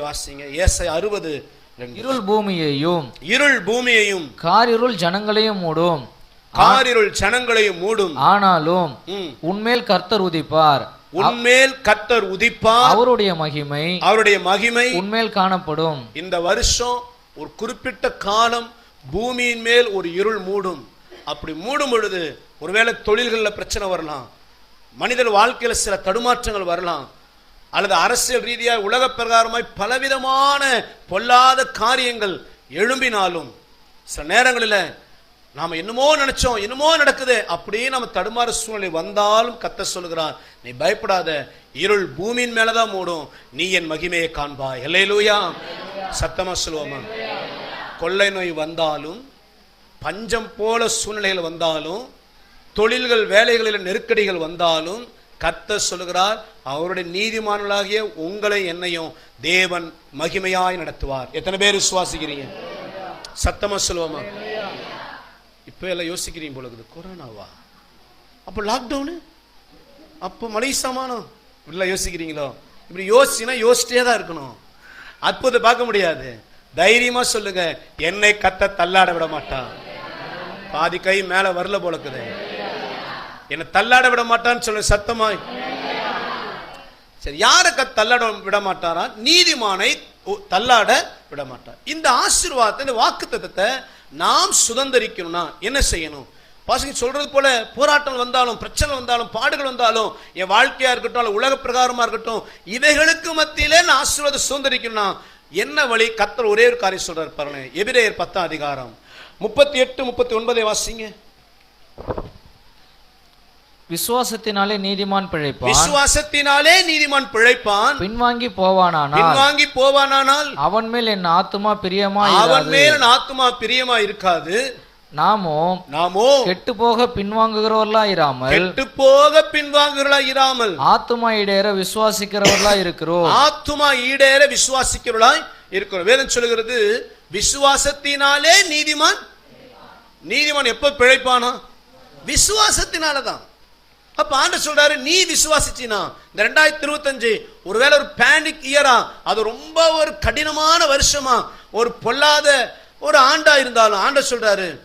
ஏசை அறுபது இருள் பூமியையும் இருள் பூமியையும். காரிருள் ஜனங்களையும் மூடும். காரிருள் ஜனங்களையும் மூடும். ஆனாலும். உன்மேல் கர்த்தர் உதிப்பார். உன்மேல் கத்தர் உதிப்பார். அவருடைய மகிமை அவருடைய மகிமை உன்மேல் காணப்படும். இந்த வருஷம் ஒரு குறிப்பிட்ட காலம் பூமியின் மேல் ஒரு இருள் மூடும். அப்படி மூடும் பொழுது ஒருவேளை தொழில்களில் பிரச்சனை வரலாம். மனிதர் வாழ்க்கையில் சில தடுமாற்றங்கள் வரலாம். அல்லது அரசியல் ரீதியாக உலக பிரகாரமாய் பலவிதமான பொல்லாத காரியங்கள் எழும்பினாலும் சில நேரங்களில் நாம் என்னமோ நினைச்சோம் என்னமோ நடக்குது அப்படியே நம்ம தடுமாறு சூழ்நிலை வந்தாலும் கத்த சொல்கிறார் நீ பயப்படாத இருள் பூமியின் மேலதான் மூடும் நீ என் மகிமையை காண்பா எல்லையிலூயா சத்தமா சொல்லுவோமா? கொள்ளை நோய் வந்தாலும் பஞ்சம் போல சூழ்நிலைகள் வந்தாலும் தொழில்கள் வேலைகளில் நெருக்கடிகள் வந்தாலும் கத்த சொல்லுகிறார் அவருடைய நீதிமான்களாகிய உங்களை என்னையும் தேவன் மகிமையாய் நடத்துவார். எத்தனை பேர் விசுவாசிக்கிறீங்க? சத்தமா சொல்லுவோமா? இப்போ எல்லாம் யோசிக்கிறீங்க போல இருக்குது. கொரோனாவா? அப்போ லாக்டவுனு அப்போ மலை சமானம் இப்படிலாம் யோசிக்கிறீங்களோ? இப்படி யோசிச்சுன்னா யோசிச்சிட்டே தான் இருக்கணும். அற்புதம் பார்க்க முடியாது. தைரியமா சொல்லுங்க என்னை கத்த தள்ளாட விட மாட்டான் பாதி கை மேல வரல போலக்குது என்னை தள்ளாட விட மாட்டான்னு சொல்லு சத்தமாய். சரி யாரை கத் தள்ளாட விட மாட்டாரா? நீதிமானை தள்ளாட விட மாட்டார். இந்த ஆசீர்வாதத்தை இந்த வாக்குத்தத்தத்தை நாம் சுதந்திரிக்கணும்னா என்ன செய்யணும்? பாசங்க சொல்றது போல போராட்டம் வந்தாலும் பிரச்சனை வந்தாலும் பாடுகள் வந்தாலும் என் வாழ்க்கையா இருக்கட்டும் உலக பிரகாரமா இருக்கட்டும் இவைகளுக்கு மத்தியிலே நான் ஆசீர்வாதம் சுதந்திரிக்கணும்னா என்ன வழி? கத்தர் ஒரே ஒரு காரியம் சொல்றாரு பாருங்க எபிரேயர் பத்தாம் அதிகாரம். முப்பத்தி எட்டு முப்பத்தி ஒன்பதை வாசிங்க. விசுவாசத்தினாலே நீதிமான் பிழைப்பான். விசுவாசத்தினாலே நீதிமான் பிழைப்பான். பின்வாங்கி போவானானால் பின்வாங்கி போவானானால் அவன் மேல் என் ஆத்துமா பிரியமா அவன் மேல் என் ஆத்துமா பிரியமா இருக்காது. நாமோ நாமோ கெட்டு போக பின்வாங்குகிறவர்களா இராமல் கெட்டு போக பின்வாங்குகளா இராமல் ஆத்துமா இடேற விசுவாசிக்கிறவர்களா இருக்கிறோம். ஆத்துமா ஈடேற விசுவாசிக்கிறவளாய் இருக்கிறோம். வேதம் சொல்லுகிறது விசுவாசத்தினாலே நீதிமான். நீதிமான் எப்ப பிழைப்பானா? விசுவாசத்தினாலதான். அப்ப ஆண்டு சொல்றாரு நீ விசுவாசிச்சினா. இந்த ரெண்டாயிரத்தி இருபத்தஞ்சு ஒருவேளை ஒரு பேனிக் இயரா அது ரொம்ப ஒரு கடினமான வருஷமா ஒரு பொல்லாத ஒரு ஆண்டா இருந்தாலும் ஆண்ட சொல்றாரு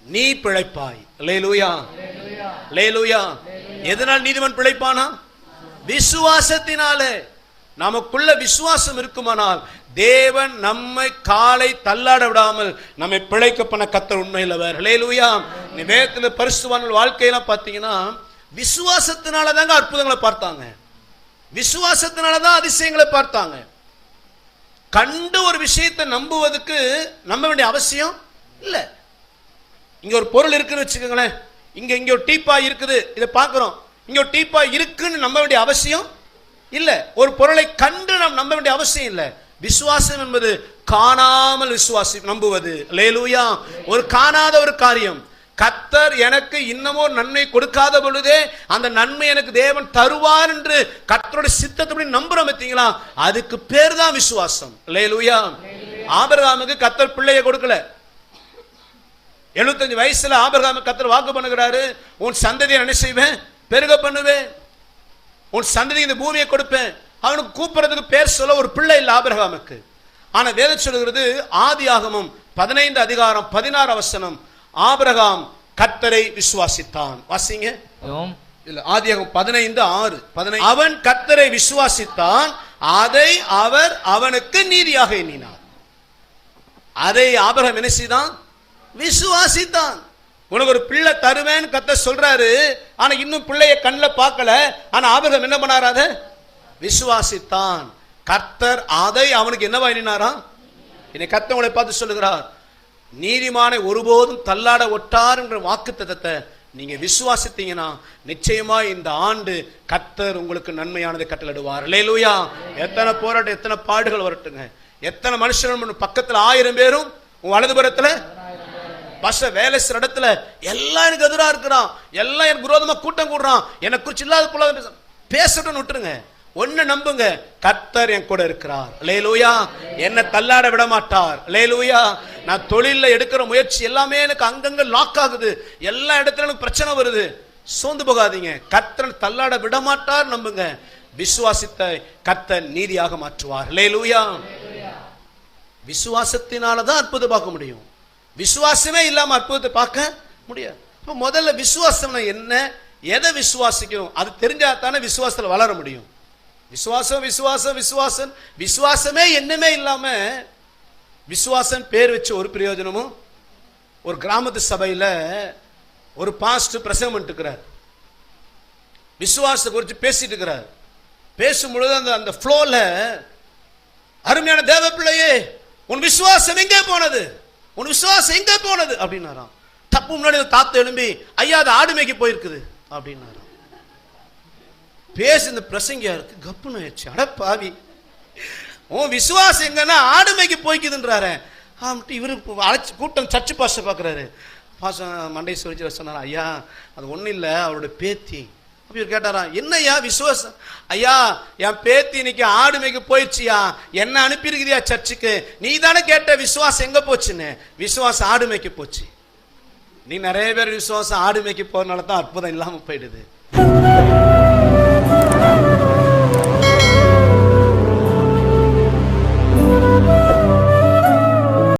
நீ பிழைப்பாய். லேலூயா லேலூயா எதனால் நீதிமன் பிழைப்பானா? விசுவாசத்தினாலே. நமக்குள்ள விசுவாசம் இருக்குமானால் தேவன் நம்மை காலை தள்ளாட விடாமல் நம்மை பிழைக்க பண்ண கத்தர் உண்மையில் லேலூயா நீ வேதத்துல பரிசுவான வாழ்க்கையெல்லாம் பார்த்தீங்கன்னா விசுவாசத்தினால தாங்க அற்புதங்களை பார்த்தாங்க. விசுவாசத்தினால தான் அதிசயங்களை பார்த்தாங்க. கண்டு ஒரு விஷயத்தை நம்புவதுக்கு நம்ப வேண்டிய அவசியம் இல்லை. இங்கே ஒரு பொருள் இருக்குன்னு வச்சுக்கோங்களேன். இங்கே இங்கே ஒரு டீப்பா இருக்குது இதை பார்க்குறோம். இங்கே ஒரு டீப்பா இருக்குன்னு நம்ப வேண்டிய அவசியம் இல்லை. ஒரு பொருளை கண்டு நாம் நம்ப வேண்டிய அவசியம் இல்லை. விசுவாசம் என்பது காணாமல் விசுவாசி நம்புவது. லேலூயா ஒரு காணாத ஒரு காரியம். கத்தர் எனக்கு இன்னமோ நன்மை கொடுக்காத பொழுதே அந்த நன்மை எனக்கு தேவன் தருவார் என்று கத்தருடைய சித்தத்தை நம்புறோம் பார்த்தீங்களா? அதுக்கு பேர் தான் விசுவாசம். லேலூயா ஆபரகாமுக்கு கத்தர் பிள்ளையை கொடுக்கல. எழுபத்தஞ்சு வயசுல ஆபரகாம கத்தர் வாக்கு பண்ணுகிறாரு. உன் சந்ததியை என்ன செய்வேன்? பெருக பண்ணுவேன். உன் சந்ததி இந்த பூமியை கொடுப்பேன். அவனுக்கு கூப்பிடுறதுக்கு பேர் சொல்ல ஒரு பிள்ளை இல்லை ஆபிரகாமுக்கு ஆனா வேதம் சொல்லுகிறது ஆதி ஆகமம் பதினைந்து அதிகாரம் பதினாறு அவசனம். ஆபிரகாம் கத்தரை விசுவாசித்தான். வாசிங்க. இல்ல ஆதியாகம் பதினைந்து ஆறு பதினைந்து. அவன் கத்தரை விசுவாசித்தான். அதை அவர் அவனுக்கு நீதியாக எண்ணினார். அதை ஆபிரகாம் என்ன செய்தான்? விசுவாசித்தான். உனக்கு ஒரு பிள்ளை தருவேன்னு கத்த சொல்றாரு. ஆனா இன்னும் பிள்ளைய கண்ணில் பார்க்கல. ஆனா ஆபிரகாம் என்ன பண்ணாரு அதை? விசுவாசித்தான். கர்த்தர் அதை அவனுக்கு என்னவா எண்ணினாராம் என்னை கத்தவங்களை பார்த்து சொல்லுகிறார். நீதிமானை ஒருபோதும் தள்ளாட ஒட்டார் என்ற வாக்கு தத்தத்தை நீங்க விசுவாசித்தீங்கன்னா நிச்சயமா இந்த ஆண்டு கத்தர் உங்களுக்கு நன்மையானதை கட்டளிடுவார் லேலூயா எத்தனை போராட்டம் எத்தனை பாடுகள் வரட்டுங்க. எத்தனை மனுஷன் பக்கத்துல ஆயிரம் பேரும் உன் வலதுபுறத்துல? பச வேலை சில இடத்துல எல்லாம் எனக்கு எதிராக இருக்கிறான். எல்லாம் எனக்கு விரோதமா கூட்டம் கூடுறான். எனக்கு குறிச்சு இல்லாத பொல்லாத பேசட்டும்னு விட்டுருங்க. ஒண்ணு நம்புங்க கத்தர் என் கூட இருக்கிறார். லேலூயா என்ன தள்ளாட விட மாட்டார் லேலூயா நான் தொழிலில் எடுக்கிற முயற்சி எல்லாமே எனக்கு அங்கங்க லாக் ஆகுது. எல்லா இடத்துல எனக்கு பிரச்சனை வருது. சோர்ந்து போகாதீங்க. கத்தர் தள்ளாட விட மாட்டார் நம்புங்க. விசுவாசித்த கத்த நீதியாக மாற்றுவார். லேலூயா விசுவாசத்தினால தான் அற்புதம் பார்க்க முடியும். விசுவாசமே இல்லாம அற்புதத்தை பார்க்க முடியாது. இப்போ முதல்ல விசுவாசம்னா என்ன? எதை விசுவாசிக்கணும் அது தெரிஞ்சால் தானே விசுவாசத்துல வளர முடியும். விசுவாசம் விசுவாசம் விசுவாசம். விசுவாசமே என்னமே இல்லாம விசுவாசம் பேர் வச்சு ஒரு பிரயோஜனமும் ஒரு கிராமத்து சபையில ஒரு பாஸ்ட் பிரசங்கம் பண்ணிட்டு இருக்கிறார் விசுவாசத்தை குறித்து பேசிட்டு இருக்கிறார். பேசும்பொழுது அந்த அந்த ஃப்ளோல அருமையான தேவ பிள்ளையே உன் விசுவாசம் எங்கே போனது? உன் விசுவாசம் எங்கே போனது? அப்படின்னாராம். தப்பு முன்னாடி தாத்த எழும்பி ஐயா அது ஆடுமைக்கு போயிருக்குது. அப்படின்னாராம். பேசுன பிரசங்கியாருக்கு கப்புன்னு ஆயிடுச்சு. அட பாவி. உன் விசுவாசம் எங்கன்னா ஆடுமைக்கு போய்க்குதுன்றாரு. ஆமாட்டு இவரு அழைச்சி கூட்டம் சர்ச்சு பாச பார்க்குறாரு. பாசம் மண்டை சொல்லி சொன்னார் ஐயா அது ஒன்றும் இல்லை அவரோட பேத்தி. அப்படி இவர் கேட்டாரா என்ன ஐயா விசுவாசம்? ஐயா என் பேத்தி இன்னைக்கு ஆடு மேய்க்க போயிடுச்சியா? என்ன அனுப்பியிருக்குதியா சர்ச்சுக்கு? நீ தானே கேட்ட விசுவாசம் எங்கே போச்சுன்னு? விசுவாசம் ஆடு மேய்க்க போச்சு. நீ நிறைய பேர் விசுவாசம் ஆடு மேய்க்க தான் அற்புதம் இல்லாமல் போயிடுது.